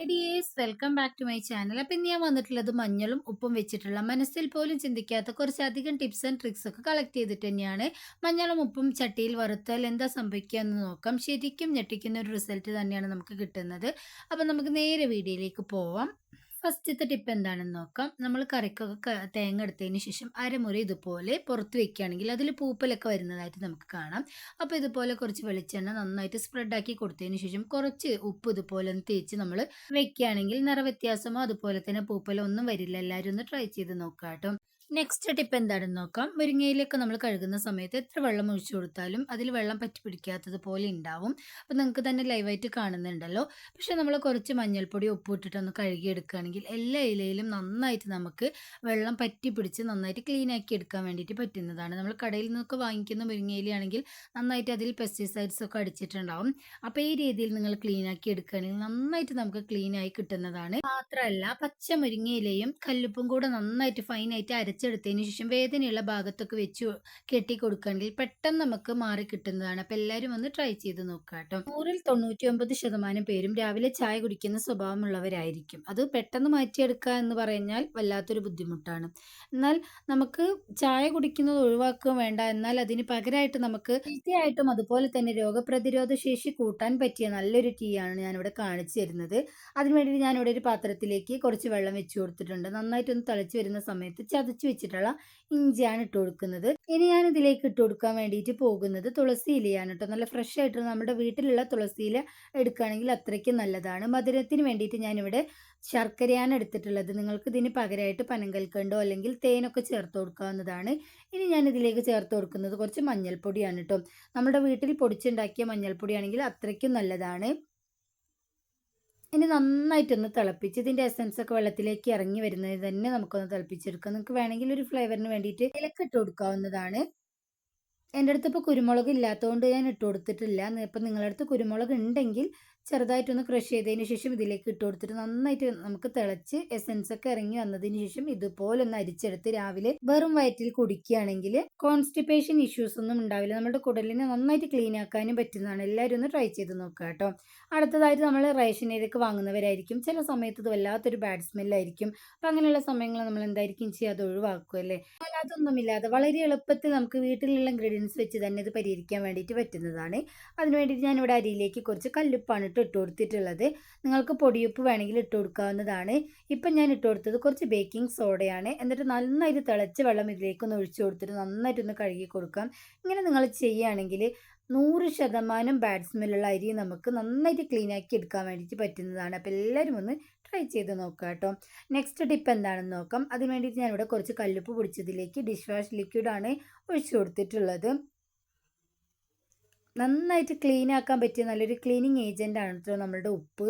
Dears welcome back to my channel അപ്പം ഞാൻ വന്നിട്ടുള്ളത് മഞ്ഞളും ഉപ്പും വെച്ചിട്ടുള്ള മനസ്സിൽ പോലും ചിന്തിക്കാത്ത കുറച്ചധികം ടിപ്സ് ആൻഡ് ട്രിക്സ് ഒക്കെ കളക്ട് ചെയ്തിട്ട് തന്നെയാണ് മഞ്ഞളും ഉപ്പും ചട്ടിയിൽ വറുത്താൽ എന്താ സംഭവിക്കുക എന്ന് നോക്കാം. ശരിക്കും ഞെട്ടിക്കുന്ന ഒരു റിസൾട്ട് തന്നെയാണ് നമുക്ക് കിട്ടുന്നത്. അപ്പം നമുക്ക് നേരെ വീഡിയോയിലേക്ക് പോവാം. ഫസ്റ്റത്തെ ടിപ്പ് എന്താണെന്ന് നോക്കാം. നമ്മൾ കറിക്കൊക്കെ തേങ്ങ എടുത്തതിന് ശേഷം അരമുറി ഇതുപോലെ പുറത്ത് വെക്കുകയാണെങ്കിൽ അതിൽ പൂപ്പലൊക്കെ വരുന്നതായിട്ട് നമുക്ക് കാണാം. അപ്പോൾ ഇതുപോലെ കുറച്ച് വെളിച്ചെണ്ണ നന്നായിട്ട് സ്പ്രെഡാക്കി കൊടുത്തതിന് ശേഷം കുറച്ച് ഉപ്പ് ഇതുപോലെ ഒന്ന് തേച്ച് നമ്മൾ വെക്കുകയാണെങ്കിൽ നിറവ്യത്യാസമോ അതുപോലെ തന്നെ പൂപ്പലോ ഒന്നും വരില്ല. എല്ലാവരും ഒന്ന് ട്രൈ ചെയ്ത് നോക്കാം കേട്ടോ നെക്സ്റ്റ് ടിപ്പ് എന്താണെന്ന് നോക്കാം. മുരിങ്ങയിലേക്ക് നമ്മൾ കഴുകുന്ന സമയത്ത് എത്ര വെള്ളം ഒഴിച്ചു കൊടുത്താലും അതിൽ വെള്ളം പറ്റി പിടിക്കാത്തത് പോലെ ഉണ്ടാവും. അപ്പോൾ നിങ്ങൾക്ക് തന്നെ ലൈവായിട്ട് കാണുന്നുണ്ടല്ലോ. പക്ഷെ നമ്മൾ കുറച്ച് മഞ്ഞൾപ്പൊടി ഉപ്പ് ഇട്ടിട്ടൊന്ന് കഴുകിയെടുക്കുകയാണെങ്കിൽ എല്ലാ ഇലയിലും നന്നായിട്ട് നമുക്ക് വെള്ളം പറ്റി പിടിച്ച് നന്നായിട്ട് ക്ലീൻ ആക്കി എടുക്കാൻ വേണ്ടിയിട്ട് പറ്റുന്നതാണ്. നമ്മൾ കടയിൽ നിന്നൊക്കെ വാങ്ങിക്കുന്ന മുരിങ്ങയിലയാണെങ്കിൽ നന്നായിട്ട് അതിൽ പെസ്റ്റിസൈഡ്സ് ഒക്കെ അടിച്ചിട്ടുണ്ടാവും. അപ്പോൾ ഈ രീതിയിൽ നിങ്ങൾ ക്ലീൻ ആക്കി എടുക്കുകയാണെങ്കിൽ നന്നായിട്ട് നമുക്ക് ക്ലീൻ ആയി കിട്ടുന്നതാണ്. മാത്രമല്ല പച്ച മുരിങ്ങയിലയും കല്ലുപ്പും കൂടെ നന്നായിട്ട് ഫൈനായിട്ട് അരച്ചെടുത്തതിന് ശേഷം വേദനയുള്ള ഭാഗത്തൊക്കെ വെച്ച് കെട്ടി കൊടുക്കുകയാണെങ്കിൽ പെട്ടെന്ന് നമുക്ക് മാറി കിട്ടുന്നതാണ്. അപ്പോൾ എല്ലാവരും ഒന്ന് ട്രൈ ചെയ്ത് നോക്കുക കേട്ടോ നൂറിൽ തൊണ്ണൂറ്റി ഒമ്പത് ശതമാനം പേരും രാവിലെ ചായ കുടിക്കുന്ന സ്വഭാവമുള്ളവരായിരിക്കും. അത് പെട്ടെന്ന് മാറ്റിയെടുക്കുക എന്ന് പറഞ്ഞാൽ വല്ലാത്തൊരു ബുദ്ധിമുട്ടാണ്. എന്നാൽ നമുക്ക് ചായ കുടിക്കുന്നത് ഒഴിവാക്കുക വേണ്ട. എന്നാൽ അതിന് പകരമായിട്ട് നമുക്ക് ഹെൽത്തിയായിട്ടും അതുപോലെ തന്നെ രോഗപ്രതിരോധ ശേഷി കൂട്ടാൻ പറ്റിയ നല്ലൊരു ടീ ആണ് ഞാനിവിടെ കാണിച്ചു തരുന്നത്. അതിനുവേണ്ടി ഞാനിവിടെ ഒരു പാത്രത്തിലേക്ക് കുറച്ച് വെള്ളം വെച്ച് കൊടുത്തിട്ടുണ്ട്. നന്നായിട്ടൊന്ന് തിളച്ച് വരുന്ന സമയത്ത് ചതച്ച് വെച്ചിട്ടുള്ള ഇഞ്ചിയാണ് ഇട്ട് കൊടുക്കുന്നത്. ഇനി ഞാൻ ഇതിലേക്ക് ഇട്ട് കൊടുക്കാൻ വേണ്ടിയിട്ട് പോകുന്നത് തുളസി ഇലയാണ് കേട്ടോ. നല്ല ഫ്രഷ് ആയിട്ട് നമ്മുടെ വീട്ടിലുള്ള തുളസി ഇല എടുക്കുകയാണെങ്കിൽ അത്രയ്ക്ക് നല്ലതാണ്. മധുരത്തിന് വേണ്ടിയിട്ട് ഞാനിവിടെ ശർക്കരയാണ് എടുത്തിട്ടുള്ളത്. നിങ്ങൾക്ക് ഇതിന് പകരമായിട്ട് പനങ്കൽക്കണ്ടോ അല്ലെങ്കിൽ തേനൊക്കെ ചേർത്ത് കൊടുക്കാവുന്നതാണ്. ഇനി ഞാൻ ഇതിലേക്ക് ചേർത്ത് കൊടുക്കുന്നത് കുറച്ച് മഞ്ഞൾപ്പൊടിയാണ് കേട്ടോ. നമ്മുടെ വീട്ടിൽ പൊടിച്ചുണ്ടാക്കിയ മഞ്ഞൾപ്പൊടിയാണെങ്കിൽ അത്രയ്ക്കും നല്ലതാണ്. ഇനി നന്നായിട്ടൊന്ന് തിളപ്പിച്ച് ഇതിന്റെ എസൻസ് ഒക്കെ വെള്ളത്തിലേക്ക് ഇറങ്ങി വരുന്നത് തന്നെ നമുക്കൊന്ന് തിളപ്പിച്ചെടുക്കാം. നിങ്ങൾക്ക് വേണമെങ്കിൽ ഒരു ഫ്ലേവറിന് വേണ്ടിയിട്ട് ഇലക്ക് ഇട്ട് കൊടുക്കാവുന്നതാണ്. എന്റെ അടുത്ത് ഇപ്പോൾ കുരുമുളക് ഇല്ലാത്തതുകൊണ്ട് ഞാൻ ഇട്ട് കൊടുത്തിട്ടില്ല. ഇപ്പം നിങ്ങളുടെ അടുത്ത് കുരുമുളക് ഉണ്ടെങ്കിൽ ചെറുതായിട്ടൊന്ന് ക്രഷ് ചെയ്തതിന് ശേഷം ഇതിലേക്ക് ഇട്ട് കൊടുത്തിട്ട് നന്നായിട്ട് നമുക്ക് തിളച്ച് എസൻസ് ഒക്കെ ഇറങ്ങി വന്നതിന് ശേഷം ഇതുപോലെ ഒന്ന് അരിച്ചെടുത്ത് രാവിലെ വെറും വയറ്റിൽ കുടിക്കുകയാണെങ്കിൽ കോൺസ്റ്റിപ്പേഷൻ ഇഷ്യൂസ് ഒന്നും ഉണ്ടാവില്ല. നമ്മുടെ കുടലിനെ നന്നായിട്ട് ക്ലീൻ ആക്കാനും പറ്റുന്നതാണ്. എല്ലാവരും ഒന്ന് ട്രൈ ചെയ്ത് നോക്കുക കേട്ടോ. അടുത്തതായിട്ട് നമ്മൾ റേഷൻ ഏരിയൊക്കെ വാങ്ങുന്നവരായിരിക്കും. ചില സമയത്ത് ഇത് വല്ലാത്തൊരു ബാഡ് സ്മെല്ലായിരിക്കും അപ്പം അങ്ങനെയുള്ള സമയങ്ങൾ നമ്മൾ എന്തായിരിക്കും ചെയ്യുക? അത് ഒഴിവാക്കുമല്ലേ എന്നാൽ അതൊന്നുമില്ലാതെ വളരെ എളുപ്പത്തിൽ നമുക്ക് വീട്ടിലുള്ള ഇൻഗ്രീഡിയൻസ് വെച്ച് തന്നെ ഇത് പരിഹരിക്കാൻ വേണ്ടിയിട്ട് പറ്റുന്നതാണ്. അതിന് വേണ്ടിയിട്ട് ഞാനിവിടെ അരിയിലേക്ക് കുറച്ച് കല്ലുപ്പാണ് ഇട്ട് ഇട്ട് കൊടുത്തിട്ടുള്ളത്. നിങ്ങൾക്ക് പൊടിയുപ്പ് വേണമെങ്കിൽ ഇട്ട് കൊടുക്കാവുന്നതാണ്. ഇപ്പം ഞാൻ ഇട്ട് കൊടുത്തത് കുറച്ച് ബേക്കിംഗ് സോഡയാണ് എന്നിട്ട് നന്നായിട്ട് തിളച്ച വെള്ളം ഇതിലേക്കൊന്ന് ഒഴിച്ചു കൊടുത്തിട്ട് നന്നായിട്ടൊന്ന് കഴുകി കൊടുക്കാം. ഇങ്ങനെ നിങ്ങൾ ചെയ്യുകയാണെങ്കിൽ നൂറ് ശതമാനം ബാഡ് സ്മെല്ലുള്ള അരി നമുക്ക് നന്നായിട്ട് ക്ലീൻ ആക്കി എടുക്കാൻ വേണ്ടിയിട്ട് പറ്റുന്നതാണ്. അപ്പോൾ എല്ലാവരും ഒന്ന് ട്രൈ ചെയ്ത് നോക്കുക കേട്ടോ. നെക്സ്റ്റ് ടിപ്പ് എന്താണെന്ന് നോക്കാം. അതിന് വേണ്ടിയിട്ട് ഞാനിവിടെ കുറച്ച് കല്ലുപ്പ് പൊടിച്ചതിലേക്ക് ഡിഷ് വാഷ് ലിക്വിഡാണ് ഒഴിച്ചു കൊടുത്തിട്ടുള്ളത്. നന്നായിട്ട് ക്ലീൻ ആക്കാൻ പറ്റിയ നല്ലൊരു ക്ലീനിങ് ഏജന്റ് ആണ് കേട്ടോ നമ്മളുടെ ഉപ്പ്.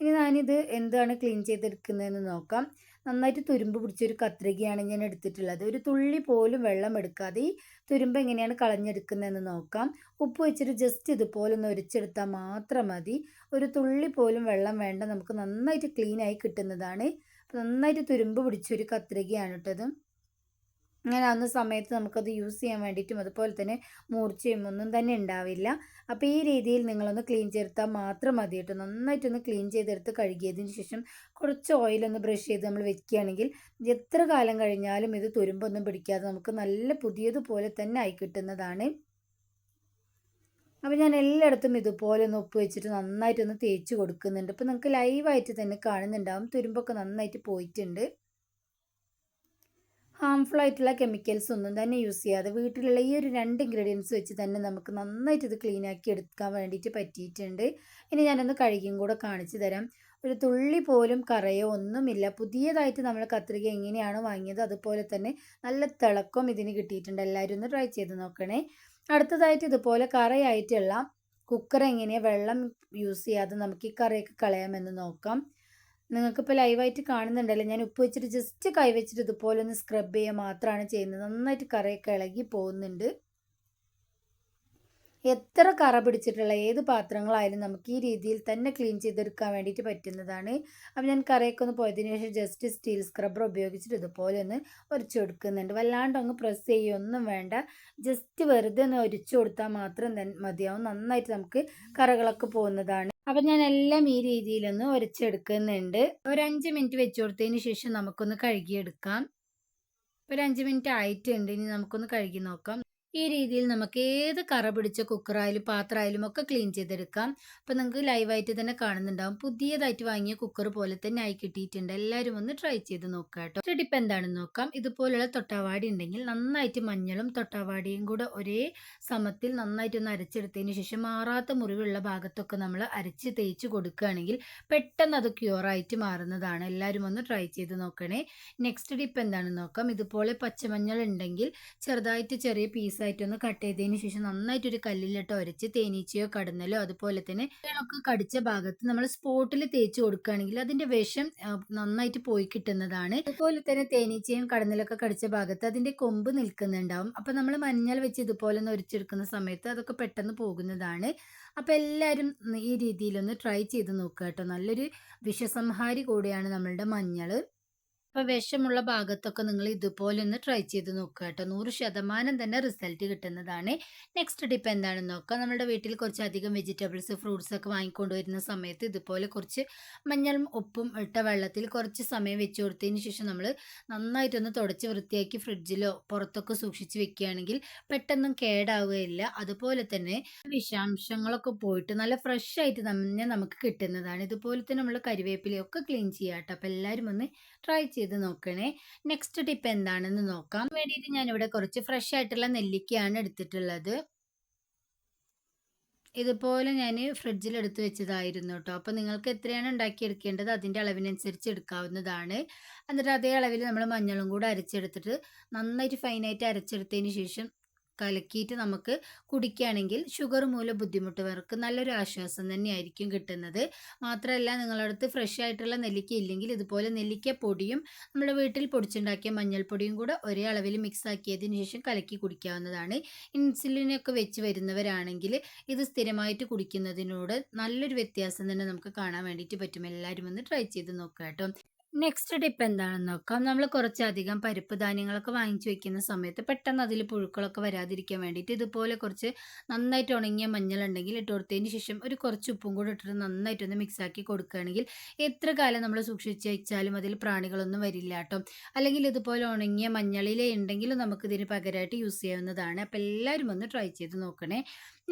ഇനി ഞാനിത് എന്താണ് ക്ലീൻ ചെയ്തെടുക്കുന്നതെന്ന് നോക്കാം. നന്നായിട്ട് തുരുമ്പ് പിടിച്ചൊരു കത്രികയാണ് ഞാൻ എടുത്തിട്ടുള്ളത്. ഒരു തുള്ളി പോലും വെള്ളം എടുക്കാതെ ഈ തുരുമ്പ് എങ്ങനെയാണ് കളഞ്ഞെടുക്കുന്നതെന്ന് നോക്കാം. ഉപ്പ് വെച്ചിട്ട് ജസ്റ്റ് ഇതുപോലെ ഒന്ന് ഒരിച്ചെടുത്താൽ മാത്രം മതി. ഒരു തുള്ളി പോലും വെള്ളം വേണ്ട. നമുക്ക് നന്നായിട്ട് ക്ലീനായി കിട്ടുന്നതാണ്. നന്നായിട്ട് തുരുമ്പ് പിടിച്ചൊരു കത്രികയാണ് കേട്ടത് അങ്ങനെ ആവുന്ന സമയത്ത് നമുക്കത് യൂസ് ചെയ്യാൻ വേണ്ടിയിട്ടും അതുപോലെ തന്നെ മൂർച്ചയും ഒന്നും തന്നെ ഉണ്ടാവില്ല. അപ്പോൾ ഈ രീതിയിൽ നിങ്ങളൊന്ന് ക്ലീൻ ചെയ്തെടുത്താൽ മാത്രം മതി കേട്ടോ. നന്നായിട്ടൊന്ന് ക്ലീൻ ചെയ്തെടുത്ത് കഴുകിയതിന് ശേഷം കുറച്ച് ഓയിലൊന്ന് ബ്രഷ് ചെയ്ത് നമ്മൾ വെക്കുകയാണെങ്കിൽ എത്ര കാലം കഴിഞ്ഞാലും ഇത് തുരുമ്പൊന്നും പിടിക്കാതെ നമുക്ക് നല്ല പുതിയതുപോലെ തന്നെ ആയി കിട്ടുന്നതാണ്. അപ്പോൾ ഞാൻ എല്ലായിടത്തും ഇതുപോലെ ഒന്ന് ഉപ്പ് വെച്ചിട്ട് നന്നായിട്ടൊന്ന് തേച്ച് കൊടുക്കുന്നുണ്ട്. അപ്പോൾ നിങ്ങൾക്ക് ലൈവായിട്ട് തന്നെ കാണുന്നുണ്ടാവും. തുരുമ്പൊക്കെ നന്നായിട്ട് പോയിട്ടുണ്ട്. ഹാംഫുൾ ആയിട്ടുള്ള കെമിക്കൽസ് ഒന്നും തന്നെ യൂസ് ചെയ്യാതെ വീട്ടിലുള്ള ഈ ഒരു രണ്ട് ഇൻഗ്രീഡിയൻസ് വെച്ച് തന്നെ നമുക്ക് നന്നായിട്ട് ഇത് ക്ലീൻ ആക്കി എടുക്കാൻ വേണ്ടിയിട്ട് പറ്റിയിട്ടുണ്ട്. ഇനി ഞാനൊന്ന് കഴുകിയും കൂടെ കാണിച്ചു തരാം. ഒരു തുള്ളി പോലും കറയോ ഒന്നുമില്ല. പുതിയതായിട്ട് നമ്മൾ കത്രിക എങ്ങനെയാണ് വാങ്ങിയത് അതുപോലെ തന്നെ നല്ല തിളക്കം ഇതിന് കിട്ടിയിട്ടുണ്ട്. എല്ലാവരും ഒന്ന് ട്രൈ ചെയ്ത് നോക്കണേ. അടുത്തതായിട്ട് ഇതുപോലെ കറയായിട്ടുള്ള കുക്കർ എങ്ങനെയാണ് വെള്ളം യൂസ് ചെയ്യാതെ നമുക്ക് ഈ കറിയൊക്കെ കളയാമെന്ന് നോക്കാം. നിങ്ങൾക്കിപ്പോൾ ലൈവായിട്ട് കാണുന്നുണ്ടല്ലോ. ഞാൻ ഉപ്പ് വെച്ചിട്ട് ജസ്റ്റ് കൈ വെച്ചിട്ട് ഇതുപോലെ ഒന്ന് സ്ക്രബ് ചെയ്യുക മാത്രമാണ് ചെയ്യുന്നത്. നന്നായിട്ട് കറിയൊക്കെ ഇളകി പോകുന്നുണ്ട്. എത്ര കറ പിടിച്ചിട്ടുള്ള ഏത് പാത്രങ്ങളായാലും നമുക്ക് ഈ രീതിയിൽ തന്നെ ക്ലീൻ ചെയ്തെടുക്കാൻ വേണ്ടിയിട്ട് പറ്റുന്നതാണ്. അപ്പോൾ ഞാൻ കറയൊക്കെ ഒന്ന് പോയതിന് ശേഷം ജസ്റ്റ് സ്റ്റീൽ സ്ക്രബ്ബർ ഉപയോഗിച്ചിട്ട് ഇതുപോലെ ഒന്ന് ഒരിച്ചു കൊടുക്കുന്നുണ്ട്. വല്ലാണ്ട് അങ്ങ് പ്രസ് ചെയ്യുകയൊന്നും വേണ്ട. ജസ്റ്റ് വെറുതെ ഒന്ന് ഒരിച്ചു കൊടുത്താൽ മാത്രം മതിയാവും. നന്നായിട്ട് നമുക്ക് കറകളൊക്കെ പോകുന്നതാണ്. അപ്പം ഞാൻ എല്ലാം ഈ രീതിയിലൊന്ന് ഒരച്ചെടുക്കുന്നുണ്ട് ഒരു അഞ്ച് മിനിറ്റ് വെച്ച് കൊടുത്തതിന് ശേഷം നമുക്കൊന്ന് കഴുകിയെടുക്കാം. ഒരു അഞ്ച് മിനിറ്റ് ആയിട്ടുണ്ട്. ഇനി നമുക്കൊന്ന് കഴുകി നോക്കാം. ഈ രീതിയിൽ നമുക്ക് ഏത് കറ പിടിച്ച കുക്കറായാലും പാത്രമായാലും ഒക്കെ ക്ലീൻ ചെയ്തെടുക്കാം. അപ്പോൾ നിങ്ങൾക്ക് ലൈവായിട്ട് തന്നെ കാണുന്നുണ്ടാവും. പുതിയതായിട്ട് വാങ്ങിയ കുക്കർ പോലെ തന്നെ ആയി കിട്ടിയിട്ടുണ്ട്. എല്ലാവരും ഒന്ന് ട്രൈ ചെയ്ത് നോക്കാം കേട്ടോ. ടിപ്പ് എന്താണെന്ന് നോക്കാം. ഇതുപോലുള്ള തൊട്ടാവാടി ഉണ്ടെങ്കിൽ നന്നായിട്ട് മഞ്ഞളും തൊട്ടാവാടിയും കൂടെ ഒരേ സമത്തിൽ നന്നായിട്ട് ഒന്ന് അരച്ചെടുത്തതിന് ശേഷം മാറാത്ത മുറിവുള്ള ഭാഗത്തൊക്കെ നമ്മൾ അരച്ച് തേച്ച് കൊടുക്കുകയാണെങ്കിൽ പെട്ടെന്ന് അത് ക്യൂറായിട്ട് മാറുന്നതാണ്. എല്ലാവരും ഒന്ന് ട്രൈ ചെയ്ത് നോക്കണേ. നെക്സ്റ്റ് ഡിപ്പ് എന്താണെന്ന് നോക്കാം. ഇതുപോലെ പച്ചമഞ്ഞൾ ഉണ്ടെങ്കിൽ ചെറുതായിട്ട് ചെറിയ പീസ് ഒന്ന് കട്ട് ചെയ്തതിന് ശേഷം നന്നായിട്ട് ഒരു കല്ലിലിട്ട് ഉരച്ച് തേനീച്ചയോ കടന്നലോ അതുപോലെ തന്നെ കടിച്ച ഭാഗത്ത് നമ്മൾ സ്പോട്ടിൽ തേച്ച് കൊടുക്കുകയാണെങ്കിൽ അതിന്റെ വിഷം നന്നായിട്ട് പോയി കിട്ടുന്നതാണ്. അതുപോലെ തന്നെ തേനീച്ചയും കടന്നലൊക്കെ കടിച്ച ഭാഗത്ത് അതിന്റെ കൊമ്പ് നിൽക്കുന്നുണ്ടാവും. അപ്പൊ നമ്മൾ മഞ്ഞൾ വെച്ച് ഇതുപോലെ ഒന്ന് ഒരിച്ചെടുക്കുന്ന സമയത്ത് അതൊക്കെ പെട്ടെന്ന് പോകുന്നതാണ്. അപ്പൊ എല്ലാവരും ഈ രീതിയിലൊന്ന് ട്രൈ ചെയ്ത് നോക്കുക കേട്ടോ. നല്ലൊരു വിഷസംഹാരി കൂടിയാണ് നമ്മളുടെ മഞ്ഞൾ. അപ്പോൾ വിഷമുള്ള ഭാഗത്തൊക്കെ നിങ്ങൾ ഇതുപോലെ ഒന്ന് ട്രൈ ചെയ്ത് നോക്കുക കേട്ടോ. നൂറ് ശതമാനം തന്നെ റിസൾട്ട് കിട്ടുന്നതാണ്. നെക്സ്റ്റ് ടിപ്പ് എന്താണെന്ന് നോക്കാം. നമ്മുടെ വീട്ടിൽ കുറച്ചധികം വെജിറ്റബിൾസ് ഫ്രൂട്ട്സ് ഒക്കെ വാങ്ങിക്കൊണ്ട് വരുന്ന സമയത്ത് ഇതുപോലെ കുറച്ച് മഞ്ഞളും ഉപ്പും ഇട്ട വെള്ളത്തിൽ കുറച്ച് സമയം വെച്ച് കൊടുത്തതിന് ശേഷം നമ്മൾ നന്നായിട്ടൊന്ന് തുടച്ച് വൃത്തിയാക്കി ഫ്രിഡ്ജിലോ പുറത്തൊക്കെ സൂക്ഷിച്ച് വെക്കുകയാണെങ്കിൽ പെട്ടെന്നും കേടാവുകയില്ല. അതുപോലെ തന്നെ വിഷാംശങ്ങളൊക്കെ പോയിട്ട് നല്ല ഫ്രഷ് ആയിട്ട് തന്നെ നമുക്ക് കിട്ടുന്നതാണ്. ഇതുപോലെ തന്നെ നമ്മൾ കരിവേപ്പിലയൊക്കെ ക്ലീൻ ചെയ്യാം കേട്ടോ. അപ്പോൾ എല്ലാവരും ഒന്ന് ട്രൈ ചെയ്ത് നോക്കണേ. നെക്സ്റ്റ് ടിപ്പ് എന്താണെന്ന് നോക്കാം. വേണ്ടിയിട്ട് ഞാൻ ഇവിടെ കുറച്ച് ഫ്രഷ് ആയിട്ടുള്ള നെല്ലിക്കയാണ് എടുത്തിട്ടുള്ളത്. ഇതുപോലെ ഞാൻ ഫ്രിഡ്ജിൽ എടുത്തു വെച്ചതായിരുന്നു കേട്ടോ അപ്പോൾ നിങ്ങൾക്ക് എത്രയാണ് ഉണ്ടാക്കിയെടുക്കേണ്ടത് അതിന്റെ അളവിനനുസരിച്ച് എടുക്കാവുന്നതാണ്. എന്നിട്ട് അതേ അളവിൽ നമ്മൾ മഞ്ഞളും കൂടെ അരച്ചെടുത്തിട്ട് നന്നായിട്ട് ഫൈനായിട്ട് അരച്ചെടുത്തതിന് ശേഷം കലക്കിയിട്ട് നമുക്ക് കുടിക്കുകയാണെങ്കിൽ ഷുഗർ മൂലം ബുദ്ധിമുട്ടുന്നവർക്ക് നല്ലൊരു ആശ്വാസം തന്നെയായിരിക്കും കിട്ടുന്നത്. മാത്രമല്ല നിങ്ങളടുത്ത് ഫ്രഷ് ആയിട്ടുള്ള നെല്ലിക്ക ഇല്ലെങ്കിൽ ഇതുപോലെ നെല്ലിക്ക പൊടിയും നമ്മുടെ വീട്ടിൽ പൊടിച്ചുണ്ടാക്കിയ മഞ്ഞൾപ്പൊടിയും കൂടെ ഒരേ അളവിൽ മിക്സ് ആക്കിയതിന് ശേഷം കലക്കി കുടിക്കാവുന്നതാണ്. ഇൻസുലിനൊക്കെ വെച്ച് വരുന്നവരാണെങ്കിൽ ഇത് സ്ഥിരമായിട്ട് കുടിക്കുന്നതിനോട് നല്ലൊരു വ്യത്യാസം തന്നെ നമുക്ക് കാണാൻ വേണ്ടിയിട്ട് പറ്റും. എല്ലാവരും ഒന്ന് ട്രൈ ചെയ്ത് നോക്കാം കേട്ടോ. നെക്സ്റ്റ് ടിപ്പ് എന്താണെന്ന് നോക്കാം. നമ്മൾ കുറച്ചധികം പരിപ്പ് ധാന്യങ്ങളൊക്കെ വാങ്ങിച്ചു വെക്കുന്ന സമയത്ത് പെട്ടെന്ന് അതിൽ പുഴുക്കളൊക്കെ വരാതിരിക്കാൻ വേണ്ടിയിട്ട് ഇതുപോലെ കുറച്ച് നന്നായിട്ട് ഉണങ്ങിയ മഞ്ഞളുണ്ടെങ്കിൽ ഇട്ട് കൊടുത്തതിന് ശേഷം ഒരു കുറച്ച് ഉപ്പും കൂടി ഇട്ടിട്ട് നന്നായിട്ടൊന്ന് മിക്സാക്കി കൊടുക്കുകയാണെങ്കിൽ എത്ര കാലം നമ്മൾ സൂക്ഷിച്ച് വെച്ചാലും അതിൽ പ്രാണികളൊന്നും വരില്ല കേട്ടോ. അല്ലെങ്കിൽ ഇതുപോലെ ഉണങ്ങിയ മഞ്ഞളിലേ ഉണ്ടെങ്കിലും നമുക്കിതിന് പകരമായിട്ട് യൂസ് ചെയ്യാവുന്നതാണ്. അപ്പോൾ എല്ലാവരും ഒന്ന് ട്രൈ ചെയ്ത് നോക്കണേ.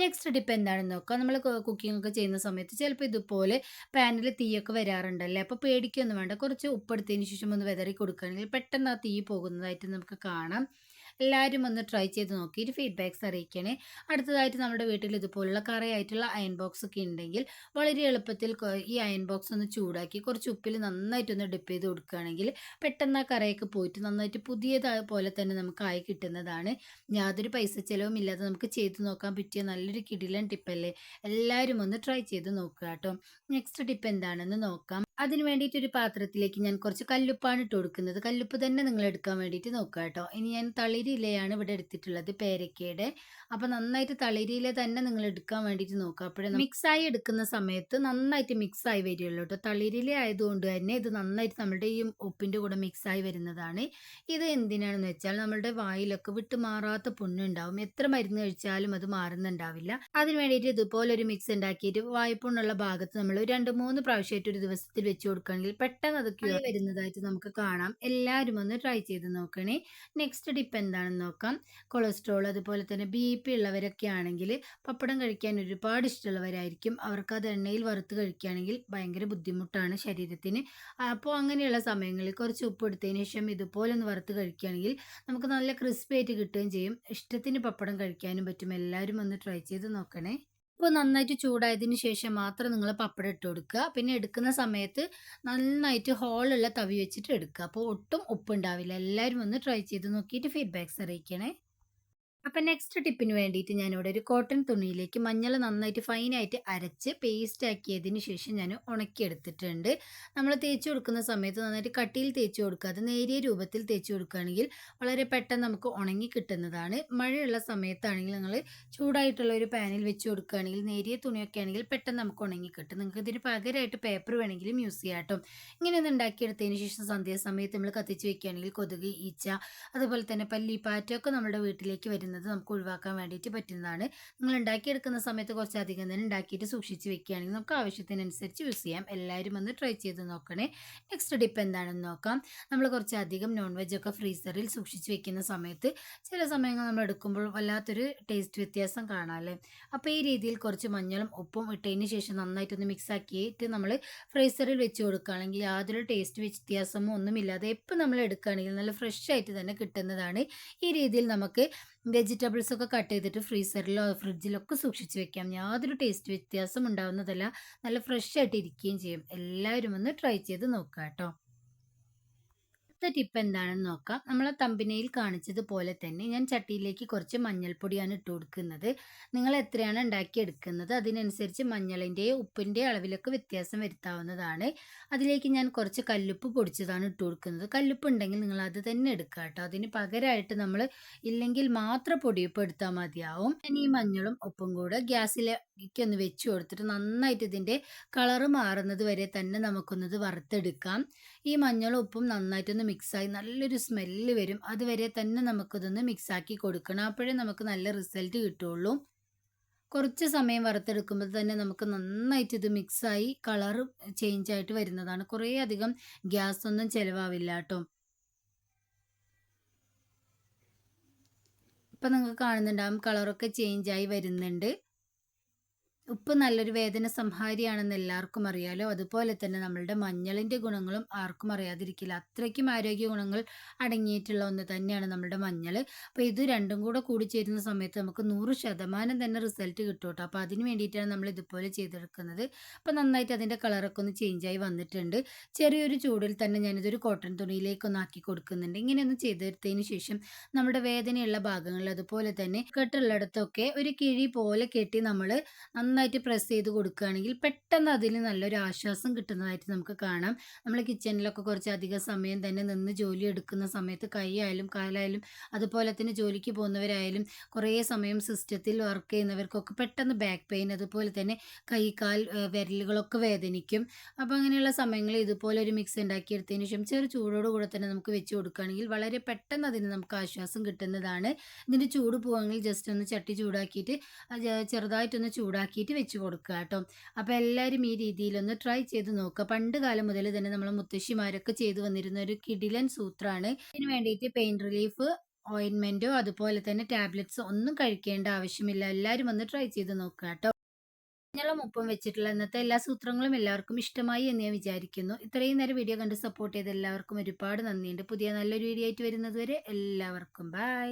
നെക്സ്റ്റ് ടിപ്പ് എന്താണെന്ന് നോക്കാം. നമ്മൾ കുക്കിംഗ് ഒക്കെ ചെയ്യുന്ന സമയത്ത് ചിലപ്പോൾ ഇതുപോലെ പാനിൽ തീയൊക്കെ വരാറുണ്ടല്ലേ? അപ്പോൾ പേടിക്കൊന്നും വേണ്ട. കുറച്ച് ഉപ്പെടുത്തതിന് ശേഷം ഒന്ന് വിതറി കൊടുക്കുകയാണെങ്കിൽ പെട്ടെന്ന് ആ തീ പോകുന്നതായിട്ട് നമുക്ക് കാണാം. എല്ലാവരും ഒന്ന് ട്രൈ ചെയ്ത് നോക്കിയിട്ട് ഫീഡ്ബാക്ക്സ് അറിയിക്കണേ. അടുത്തതായിട്ട് നമ്മുടെ വീട്ടിൽ ഇതുപോലുള്ള കറിയായിട്ടുള്ള അയൺ ബോക്സ് ഒക്കെ ഉണ്ടെങ്കിൽ വളരെ എളുപ്പത്തിൽ ഈ അയൺ ബോക്സ് ഒന്ന് ചൂടാക്കി കുറച്ച് ഉപ്പിൽ നന്നായിട്ട് ഒന്ന് ഡിപ്പ് ചെയ്ത് കൊടുക്കുകയാണെങ്കിൽ പെട്ടെന്ന് ആ കറിയൊക്കെ പോയിട്ട് നന്നായിട്ട് പുതിയതായ പോലെ തന്നെ നമുക്ക് ആയി കിട്ടുന്നതാണ്. യാതൊരു പൈസ ചിലവും ഇല്ലാതെ നമുക്ക് ചെയ്ത് നോക്കാൻ പറ്റിയ നല്ലൊരു കിടിലൻ ടിപ്പല്ലേ എല്ലാവരും ഒന്ന് ട്രൈ ചെയ്ത് നോക്കുക കേട്ടോ. നെക്സ്റ്റ് ടിപ്പ് എന്താണെന്ന് നോക്കാം. അതിന് വേണ്ടിയിട്ട് ഒരു പാത്രത്തിലേക്ക് ഞാൻ കുറച്ച് കല്ലുപ്പാണ് ഇട്ട് കൊടുക്കുന്നത്. കല്ലുപ്പ് തന്നെ നിങ്ങൾ എടുക്കാൻ വേണ്ടിയിട്ട് നോക്കുക കേട്ടോ. ഇനി ഞാൻ തളിരിലയാണ് ഇവിടെ എടുത്തിട്ടുള്ളത് പേരക്കയുടെ. അപ്പോൾ നന്നായിട്ട് തളിരിയില തന്നെ നിങ്ങൾ എടുക്കാൻ വേണ്ടിയിട്ട് നോക്കുക. അപ്പോഴേ മിക്സായി എടുക്കുന്ന സമയത്ത് നന്നായിട്ട് മിക്സായി വരികയുള്ളൂ കേട്ടോ. തളിരില ആയതുകൊണ്ട് തന്നെ ഇത് നന്നായിട്ട് നമ്മുടെ ഈ ഉപ്പിന്റെ കൂടെ മിക്സായി വരുന്നതാണ്. ഇത് എന്തിനാണെന്ന് വെച്ചാൽ നമ്മളുടെ വായിലൊക്കെ വിട്ട് മാറാത്ത പുണ്ണുണ്ടാവും. എത്ര മരുന്ന് കഴിച്ചാലും അത് മാറുന്നുണ്ടാവില്ല. അതിന് വേണ്ടിയിട്ട് ഇതുപോലെ ഒരു മിക്സ് ഉണ്ടാക്കിയിട്ട് വായ്പുണ്ണുള്ള ഭാഗത്ത് നമ്മൾ രണ്ട് മൂന്ന് പ്രാവശ്യമായിട്ട് ഒരു ദിവസത്തിൽ വെച്ച് കൊടുക്കുകയാണെങ്കിൽ പെട്ടെന്ന് അത് ക്യൂർ വരുന്നതായിട്ട് നമുക്ക് കാണാം. എല്ലാവരും ഒന്ന് ട്രൈ ചെയ്ത് നോക്കണേ. നെക്സ്റ്റ് ടിപ്പ് എന്താണെന്ന് നോക്കാം. കൊളസ്ട്രോൾ അതുപോലെ തന്നെ ബി പി ഉള്ളവരൊക്കെ ആണെങ്കിൽ പപ്പടം കഴിക്കാൻ ഒരുപാട് ഇഷ്ടമുള്ളവരായിരിക്കും. അവർക്ക് അത് എണ്ണയിൽ വറുത്ത് കഴിക്കുകയാണെങ്കിൽ ഭയങ്കര ബുദ്ധിമുട്ടാണ് ശരീരത്തിന്. അപ്പോൾ അങ്ങനെയുള്ള സമയങ്ങളിൽ കുറച്ച് ഉപ്പ് എടുത്തതിന് ശേഷം ഇതുപോലെ ഒന്ന് വറുത്ത് കഴിക്കുകയാണെങ്കിൽ നമുക്ക് നല്ല ക്രിസ്പി ആയിട്ട് കിട്ടുകയും ചെയ്യും. ഇഷ്ടത്തിന് പപ്പടം കഴിക്കാനും പറ്റും. എല്ലാവരും ഒന്ന് ട്രൈ ചെയ്ത് നോക്കണേ. അപ്പോൾ നന്നായിട്ട് ചൂടായതിന് ശേഷം മാത്രം നിങ്ങൾ പപ്പടം ഇട്ട് കൊടുക്കുക. പിന്നെ എടുക്കുന്ന സമയത്ത് നന്നായിട്ട് ഹോളുള്ള തവി വെച്ചിട്ട് എടുക്കുക. അപ്പോൾ ഒട്ടും ഉപ്പുണ്ടാവില്ല. എല്ലാവരും ഒന്ന് ട്രൈ ചെയ്ത് നോക്കിയിട്ട് ഫീഡ്ബാക്ക്സ് അറിയിക്കണേ. അപ്പം നെക്സ്റ്റ് ടിപ്പിന് വേണ്ടിയിട്ട് ഞാനിവിടെ ഒരു കോട്ടൺ തുണിയിലേക്ക് മഞ്ഞൾ നന്നായിട്ട് ഫൈനായിട്ട് അരച്ച് പേസ്റ്റ് ആക്കിയതിന് ശേഷം ഞാൻ ഉണക്കിയെടുത്തിട്ടുണ്ട്. നമ്മൾ തേച്ച് കൊടുക്കുന്ന സമയത്ത് നന്നായിട്ട് കട്ടിയിൽ തേച്ച് കൊടുക്കാതെ നേരിയ രൂപത്തിൽ തേച്ച് കൊടുക്കുകയാണെങ്കിൽ വളരെ പെട്ടെന്ന് നമുക്ക് ഉണങ്ങി കിട്ടുന്നതാണ്. മഴയുള്ള സമയത്താണെങ്കിൽ നിങ്ങൾ ചൂടായിട്ടുള്ള ഒരു പാനിൽ വെച്ച് കൊടുക്കുകയാണെങ്കിൽ നേരിയ തുണിയൊക്കെ ആണെങ്കിൽ പെട്ടെന്ന് നമുക്ക് ഉണങ്ങി കിട്ടും. നിങ്ങൾക്ക് ഇതിന് പകരമായിട്ട് പേപ്പർ വേണമെങ്കിലും യൂസ് ചെയ്യാം കേട്ടോ. ഇങ്ങനെ ഒന്ന് ഉണ്ടാക്കിയെടുത്തതിന് ശേഷം സന്ധ്യാസമയത്ത് നമ്മൾ കത്തിച്ച് വെക്കുകയാണെങ്കിൽ കൊതുക് ഈച്ച അതുപോലെ തന്നെ പല്ലി പാറ്റൊക്കെ നമ്മുടെ വീട്ടിലേക്ക് വരുന്നത് നമുക്ക് ഒഴിവാക്കാൻ വേണ്ടിയിട്ട് പറ്റുന്നതാണ്. നിങ്ങൾ ഉണ്ടാക്കിയെടുക്കുന്ന സമയത്ത് കുറച്ചധികം തന്നെ ഉണ്ടാക്കിയിട്ട് സൂക്ഷിച്ച് വെക്കുകയാണെങ്കിൽ നമുക്ക് ആവശ്യത്തിനനുസരിച്ച് യൂസ് ചെയ്യാം. എല്ലാവരും ഒന്ന് ട്രൈ ചെയ്ത് നോക്കണേ. നെക്സ്റ്റ് ഡിപ്പ് എന്താണെന്ന് നോക്കാം. നമ്മൾ കുറച്ചധികം നോൺ വെജ് ഒക്കെ ഫ്രീസറിൽ സൂക്ഷിച്ച് വെക്കുന്ന സമയത്ത് ചില സമയങ്ങൾ നമ്മൾ എടുക്കുമ്പോൾ വല്ലാത്തൊരു ടേസ്റ്റ് വ്യത്യാസം കാണാമല്ലേ അപ്പോൾ ഈ രീതിയിൽ കുറച്ച് മഞ്ഞളും ഉപ്പും ഇട്ടതിന് ശേഷം നന്നായിട്ടൊന്ന് മിക്സ് ആക്കിയിട്ട് നമ്മൾ ഫ്രീസറിൽ വെച്ച് കൊടുക്കുകയാണെങ്കിൽ യാതൊരു ടേസ്റ്റ് വ്യത്യാസമോ ഒന്നുമില്ലാതെ എപ്പോൾ നമ്മൾ എടുക്കുകയാണെങ്കിൽ നല്ല ഫ്രഷ് ആയിട്ട് തന്നെ കിട്ടുന്നതാണ്. ഈ രീതിയിൽ നമുക്ക് വെജിറ്റബിൾസ് ഒക്കെ കട്ട് ചെയ്തിട്ട് ഫ്രീസറിലോ ഫ്രിഡ്ജിലോ ഒക്കെ സൂക്ഷിച്ച് വെക്കാം. യാതൊരു ടേസ്റ്റ് വ്യത്യാസം ഉണ്ടാവുന്നതല്ല. നല്ല ഫ്രഷ് ആയിട്ട് ഇരിക്കുകയും ചെയ്യും. എല്ലാവരും ഒന്ന് ട്രൈ ചെയ്ത് നോക്കുക കേട്ടോ അടുത്ത ടിപ്പ് എന്താണെന്ന് നോക്കാം. നമ്മൾ തമ്പിനയിൽ കാണിച്ചതുപോലെ തന്നെ ഞാൻ ചട്ടിയിലേക്ക് കുറച്ച് മഞ്ഞൾപ്പൊടിയാണ് ഇട്ട് കൊടുക്കുന്നത്. നിങ്ങൾ എത്രയാണ് ഉണ്ടാക്കിയെടുക്കുന്നത്? അതിനനുസരിച്ച് മഞ്ഞളിന്റെയോ ഉപ്പിന്റെ അളവിലൊക്കെ വ്യത്യാസം വരുത്താവുന്നതാണ്. അതിലേക്ക് ഞാൻ കുറച്ച് കല്ലുപ്പ് പൊടിച്ചതാണ് ഇട്ട് കൊടുക്കുന്നത്. കല്ലുപ്പ് ഉണ്ടെങ്കിൽ നിങ്ങൾ അത് തന്നെ എടുക്കുക കേട്ടോ. അതിന് പകരമായിട്ട് നമ്മൾ ഇല്ലെങ്കിൽ മാത്രം പൊടിയുപ്പ് എടുത്താൽ മതിയാവും. ഞാൻ ഈ മഞ്ഞളും ഉപ്പും കൂടെ ഗ്യാസിലേക്ക് ഒന്ന് വെച്ച് കൊടുത്തിട്ട് നന്നായിട്ട് ഇതിന്റെ കളറ് മാറുന്നത് വരെ തന്നെ നമുക്കൊന്നത് വറുത്തെടുക്കാം. ഈ മഞ്ഞളും ഉപ്പും നന്നായിട്ടൊന്ന് മിക്സായി നല്ലൊരു സ്മെല്ല് വരും. അതുവരെ തന്നെ നമുക്കിതൊന്ന് മിക്സാക്കി കൊടുക്കണം. അപ്പോഴേ നമുക്ക് നല്ല റിസൾട്ട് കിട്ടുള്ളൂ. കുറച്ച് സമയം വറുത്തെടുക്കുമ്പോൾ തന്നെ നമുക്ക് നന്നായിട്ട് ഇത് മിക്സായി കളർ ചേഞ്ച് ആയിട്ട് വരുന്നതാണ്. കുറേ അധികം ഗ്യാസ് ഒന്നും ചിലവാവില്ല കേട്ടോ. ഇപ്പം നിങ്ങൾക്ക് കാണുന്നുണ്ടാവും കളറൊക്കെ ചേഞ്ച് ആയി വരുന്നുണ്ട്. ഉപ്പ് നല്ലൊരു വേദന സംഹാരിയാണെന്ന് എല്ലാവർക്കും അറിയാലോ. അതുപോലെ തന്നെ നമ്മളുടെ മഞ്ഞളിന്റെ ഗുണങ്ങളും ആർക്കും അറിയാതിരിക്കില്ല. അത്രയ്ക്കും ആരോഗ്യ ഗുണങ്ങൾ അടങ്ങിയിട്ടുള്ള ഒന്ന് തന്നെയാണ് നമ്മുടെ മഞ്ഞൾ. അപ്പോൾ ഇത് രണ്ടും കൂടെ കൂടി ചേരുന്ന സമയത്ത് നമുക്ക് നൂറ് ശതമാനം തന്നെ റിസൾട്ട് കിട്ടും അപ്പോൾ അതിന് വേണ്ടിയിട്ടാണ് നമ്മൾ ഇതുപോലെ ചെയ്തെടുക്കുന്നത്. അപ്പോൾ നന്നായിട്ട് അതിന്റെ കളറൊക്കെ ഒന്ന് ചേഞ്ചായി വന്നിട്ടുണ്ട്. ചെറിയൊരു ചൂടിൽ തന്നെ ഞാനിതൊരു കോട്ടൺ തുണിയിലേക്ക് ഒന്ന് ആക്കി കൊടുക്കുന്നുണ്ട്. ഇങ്ങനെയൊന്ന് ചെയ്തെടുത്തതിന് ശേഷം നമ്മുടെ വേദനയുള്ള ഭാഗങ്ങളിൽ അതുപോലെ തന്നെ കെട്ടുള്ളിടത്തൊക്കെ ഒരു കിഴി പോലെ കെട്ടി നമ്മൾ നന്നായിട്ട് പ്രസ് ചെയ്ത് കൊടുക്കുകയാണെങ്കിൽ പെട്ടെന്ന് അതിന് നല്ലൊരു ആശ്വാസം കിട്ടുന്നതായിട്ട് നമുക്ക് കാണാം. നമ്മൾ കിച്ചണിലൊക്കെ കുറച്ച് അധിക സമയം തന്നെ നിന്ന് ജോലി എടുക്കുന്ന സമയത്ത് കൈയായാലും കാലായാലും അതുപോലെ തന്നെ ജോലിക്ക് പോകുന്നവരായാലും കുറേ സമയം സിസ്റ്റത്തിൽ വർക്ക് ചെയ്യുന്നവർക്കൊക്കെ പെട്ടെന്ന് ബാക്ക് പെയിൻ അതുപോലെ തന്നെ കൈ കാൽ വിരലുകളൊക്കെ വേദനിക്കും. അപ്പോൾ അങ്ങനെയുള്ള സമയങ്ങളിൽ ഇതുപോലെ ഒരു മിക്സ് ഉണ്ടാക്കിയെടുത്തതിന് ശേഷം ചെറു ചൂടോടുകൂടെ തന്നെ നമുക്ക് വെച്ച് കൊടുക്കുകയാണെങ്കിൽ വളരെ പെട്ടെന്ന് അതിന് നമുക്ക് ആശ്വാസം കിട്ടുന്നതാണ്. ഇതിന്റെ ചൂട് പോവാണെങ്കിൽ ജസ്റ്റ് ഒന്ന് ചട്ടി ചൂടാക്കിയിട്ട് ചെറുതായിട്ടൊന്ന് ചൂടാക്കി ആക്കിയിട്ട് വെച്ച് കൊടുക്കുക കേട്ടോ. അപ്പോൾ എല്ലാവരും ഈ രീതിയിലൊന്ന് ട്രൈ ചെയ്ത് നോക്കുക. പണ്ട് കാലം മുതൽ തന്നെ നമ്മൾ മുത്തശ്ശിമാരൊക്കെ ചെയ്തു വന്നിരുന്ന ഒരു കിടിലൻ സൂത്രമാണ് ഇതിന് വേണ്ടിയിട്ട് പെയിൻ റിലീഫ് ഓയിൻമെന്റോ അതുപോലെ തന്നെ ടാബ്ലറ്റ്സ് ഒന്നും കഴിക്കേണ്ട ആവശ്യമില്ല. എല്ലാവരും ഒന്ന് ട്രൈ ചെയ്ത് നോക്കുക കേട്ടോ. ഞങ്ങളും ഒപ്പം വെച്ചിട്ടുള്ള ഇന്നത്തെ എല്ലാ സൂത്രങ്ങളും എല്ലാവർക്കും ഇഷ്ടമായി എന്ന് ഞാൻ വിചാരിക്കുന്നു. ഇത്രയും നേരം വീഡിയോ കണ്ട് സപ്പോർട്ട് ചെയ്ത എല്ലാവർക്കും ഒരുപാട് നന്ദിയുണ്ട്. പുതിയ നല്ലൊരു വീഡിയോ ആയിട്ട് വരുന്നത് വരെ എല്ലാവർക്കും ബൈ